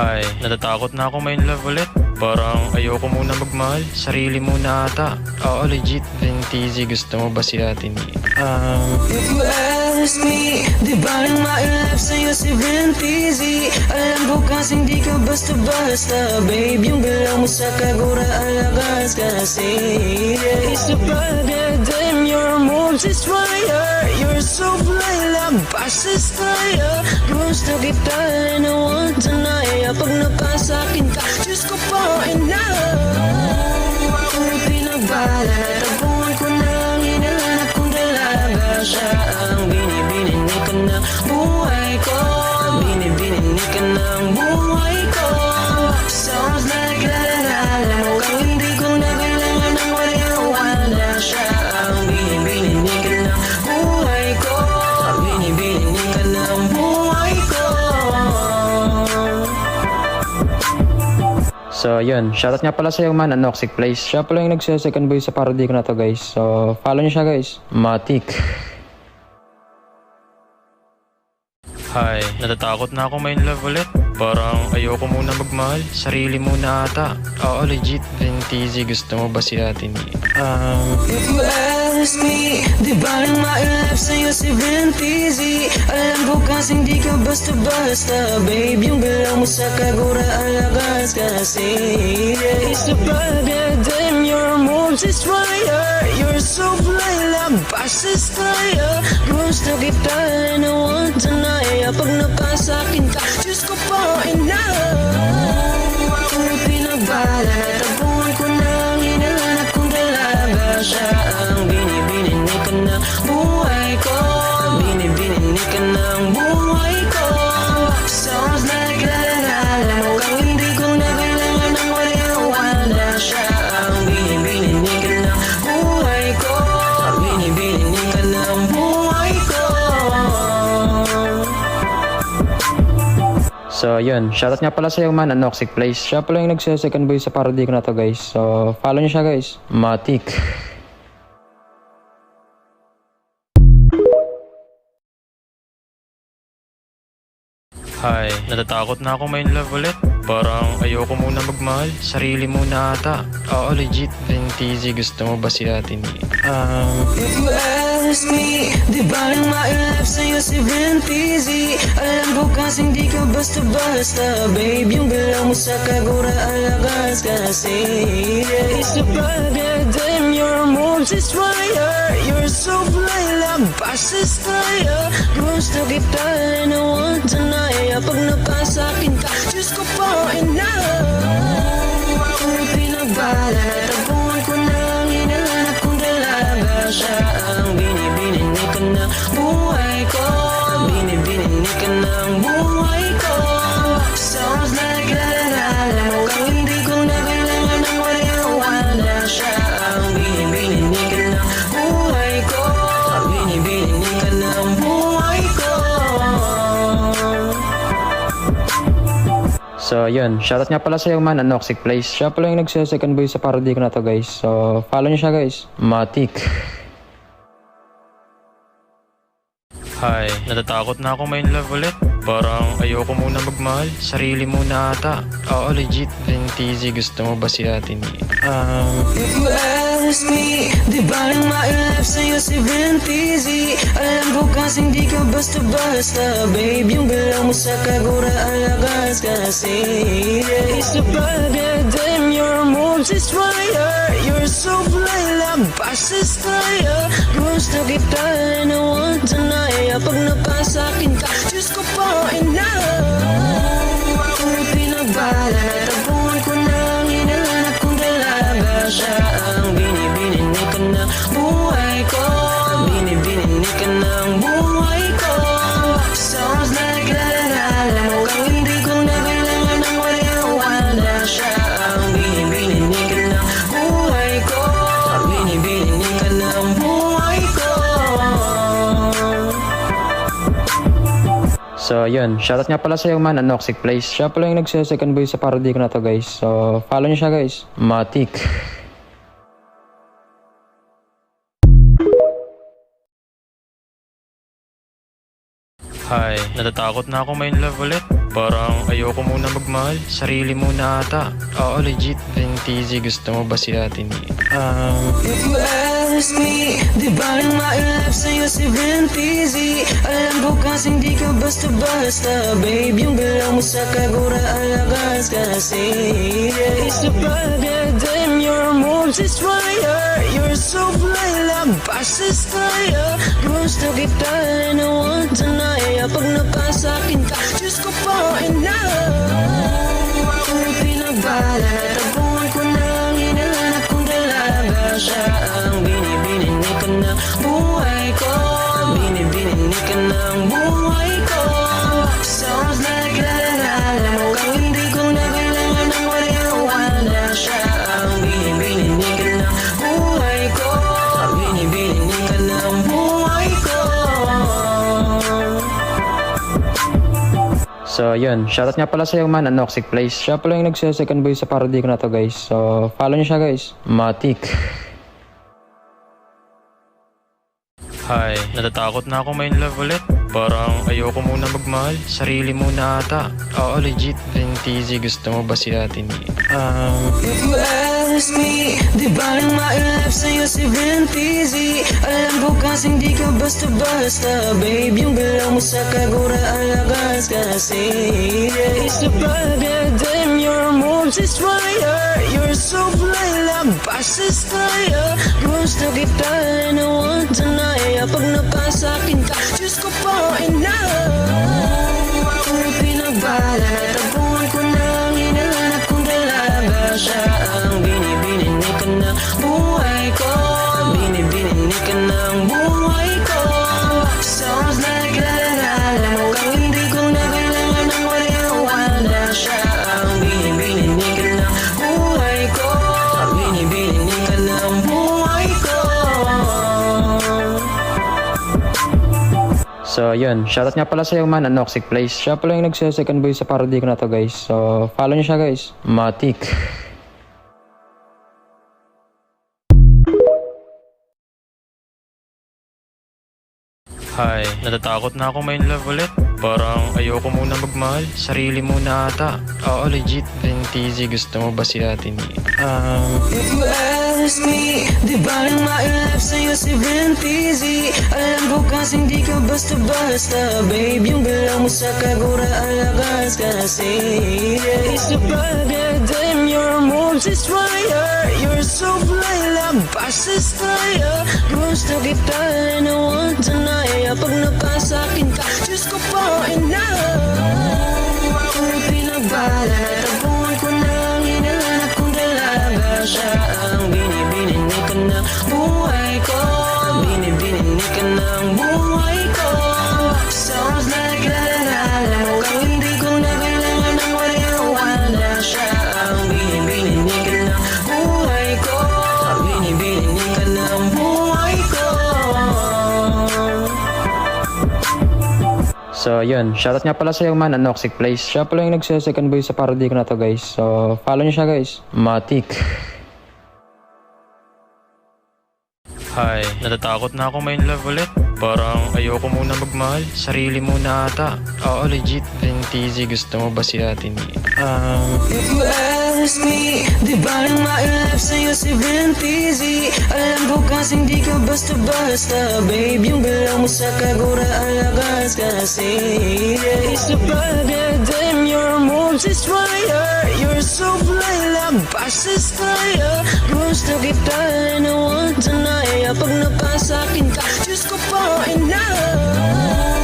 Hi, natatakot na ako main love ulit. Parang ayoko muna magmahal. Sarili muna ata. Oo, legit. Ventizi, gusto mo ba si ate ni? Um, If you ask me, di ba nang ma-love sa'yo si Ventizi Alam ko kasing di ka basta-basta Babe, yung galaw mo sa kagura alagas kasi It's a bad damn, is fire You're so fly, labases tayo Gusto kita and I want tonight Pag napasakin ka, Diyos ko po, ina Ako'y pinagbala So, yun. Shoutout nga pala sa yung man, Anoxic Place. Siya pala yung nagse-second boy sa parody ko na to, guys. So, follow niyo siya, guys. Matik. Hi, natatakot na ako main love ulit. Parang ayoko muna magmahal. Sarili muna ata. Oo, legit. Ventizi, gusto mo ba si ate ni? Um, If you ask me, di ba nang ma-love sa'yo si Ventizi Alam ko kasing di ka basta-basta Babe, yung galaw mo sa kagura alagas kasi It's a bad damn, your moves is fire You're so fly, labases tayo. Gusto kita and I want tonight Pag napasakin ka, Diyos ko po, ina So, yun. Shoutout nga pala sa yung man, Anoxic Place. Siya pala yung nagse-second boy sa parody ko na to, guys. So, follow niyo siya, guys. Matik. hi, natatakot na ako main love ulit. Parang ayoko muna magmahal. Sarili muna ata. Oo, legit. Ventizi, gusto mo ba si ate ni? Um, If you ask me, di ba nang ma-love sa'yo si Ventizi Alam ko kasing di ka basta-basta Babe, yung galaw mo sa kagura alagas kasi It's a bad damn, your moves is fire You're so fly, labases tayo Gusto kita and napasakin ka, Diyos ko po, ina. Ako'y pinagbala Tabuhan ko na ang hinahanap kong dalaga Siya ang binibini ka na. Buhay ko Binibini ka ang buhay So, yun. Shoutout nga pala sa yung man, Anoxic Place. Siya pala yung nagse-second boy sa parody ko na to, guys. So, follow niyo siya, guys. Matik. hi, natatakot na ako main love ulit. Parang ayoko muna magmahal. Sarili muna ata. Oo, legit. Ventizi, gusto mo ba si ate ni? Um, Ask me, di ba nang ma-love sa'yo si Ventizi Alam ko kasing di ka basta-basta Babe, yung galaw mo sa kagura alagas kasi. It's a bad damn, your moves is fire. You're so fly, labases tayo Gusto kita and I want tonight Pag napasakin ka, Diyos ko po, ina. Ako'y pinagbala So, yun. Shoutout nga pala sa yung man, Anoxic Place. Siya pala yung nagse-second boy sa parody ko na to, guys. So, follow niyo siya, guys. Matik. Hi, natatakot na ako main love ulit. Parang ayoko muna magmahal. Sarili muna ata. Oo, legit. Ventizi, gusto mo ba si ate ni... Um, Ask me, di ba nang mailap sa'yo si Ventizi Alam ko kasing di ka basta-basta Babe, yung galaw mo sa kagura alagas kasi. It's the bad damn your moves is fire. You're so fly like buses tayo Gusto kita and I want tonight Pag napasakin ka, Diyos ko po enough. Ako'y pinagbala ka ng buhay ko Sounds like la la la la Mukhang hindi ko na kailangan ng marijuana Siya ang binibininig ka ng buhay ko Binibininig ka ng buhay ko So, yun. Shoutout nga pala sa yung man, Anoxic Place. Siya pala yung nagse-second boy sa parody ko na to, guys. So, follow niyo siya, guys. Matik. Hi, natatakot na ako main love ulit. Parang ayoko muna magmahal. Sarili muna ata. Oo, legit. Ventizi, gusto mo ba si ate ni... Um, If you ask me, di ba nang mailap sa'yo si Ventizi Alam ko kasing di ka basta-basta Babe, yung galaw mo sa kagura alagas kasi It's the damn your moves is fire You're so fly like buses tayo Gusto kita and I want tonight Pag napasakin ka, Diyos ko po enough So, yun. Shoutout nga pala sa yung man, Anoxic Place. Siya pala yung nagse-second boy sa parody ko na to, guys. So, follow niyo siya, guys. Matik. Natatakot na ako main love ulit. Parang ayoko muna magmahal. Sarili muna ata. Oo, legit. Ventizi, gusto mo ba si ate ni... Um, If you ask me, di ba nang mailap sa'yo si Ventizi Alam ko kasing di ka basta-basta Babe, yung galaw mo sa kagura alagas kasi It's the bad damn your moves is fire. You're so fly. Buses tayo Gusto kita and I want tonight Pag napasakin ka, Diyos ko po enough Ako'y pinagbala So, yun. Shoutout nga pala sa yung man, Anoxic Place. Siya pala yung nagse-second boy sa parody ko na to, guys. So, follow niyo siya, guys. Matik. Hi, natatakot na ako main love ulit. Parang ayoko muna magmahal. Sarili muna ata. Oo, legit. Ventizi, gusto mo ba si ate ni... Um, Ask me, di ba nang mailap sa'yo si Ventizi Alam ko kasing di ka basta-basta Babe, yung galaw mo sa kagura alagas kasi It's the bad damn your moves is fire. You're so fly like buses tayo Gusto kita and I want tonight Pag napasakin ka, Diyos ko po enough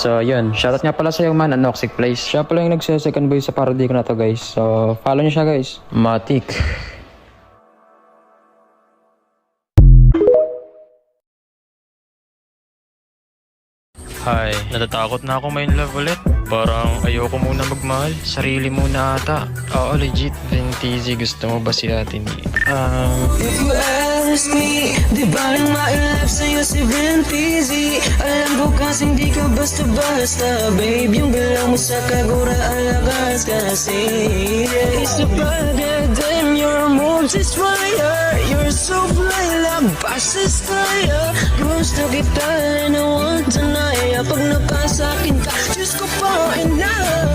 So, yun. Shoutout nga pala sa yung man, Anoxic Place. Siya pala yung nagse-second boy sa parody ko na to, guys. So, follow niyo siya, guys. Matik. Hi, natatakot na ako main love ulit. Parang ayoko muna magmahal. Sarili muna ata. Oo, legit. Ventizi, gusto mo ba si ate ni... Um, If you ask me, di ba nang ma-love sa'yo si Ventizi Alam ko kasing di ka basta-basta Babe, yung galaw mo sa kagura alagas kasi. It's a better than your moves is fire You're so fly like buses fire Gusto kita and I want tonight Pag napasa akin ka, Diyos ko po enough